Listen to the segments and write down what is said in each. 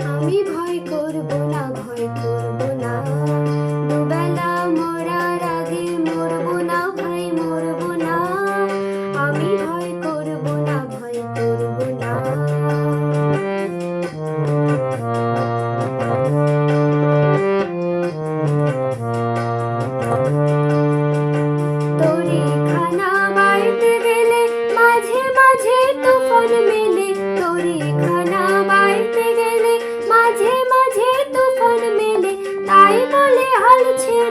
আমি ভয় করব না, ভয় করব না। দুবেলা মরার আগে মরব না ভাই মরব না। আমি ভয় করব না, ভয় করব না। Thank you. little.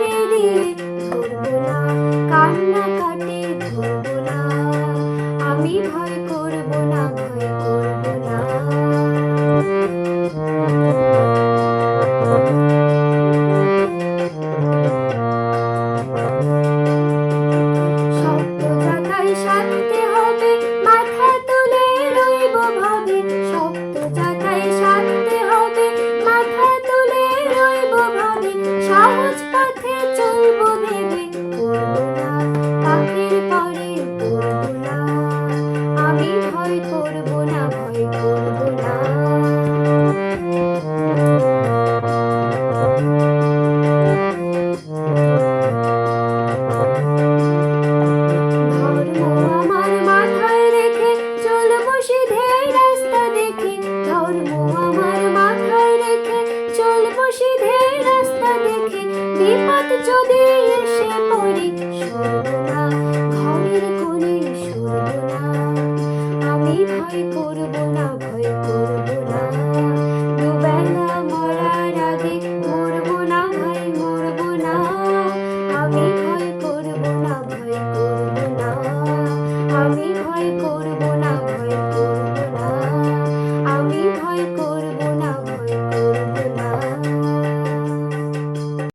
যদি এসে পড়ি ঘরের কোণে না আমি ভয় করব না, ভয় করব না। দুবেলা মরার আগে মরব না, ভাই মরব না। আমি ভয় করব না, ভয় করব না। আমি ভয় করব না, ভয় করব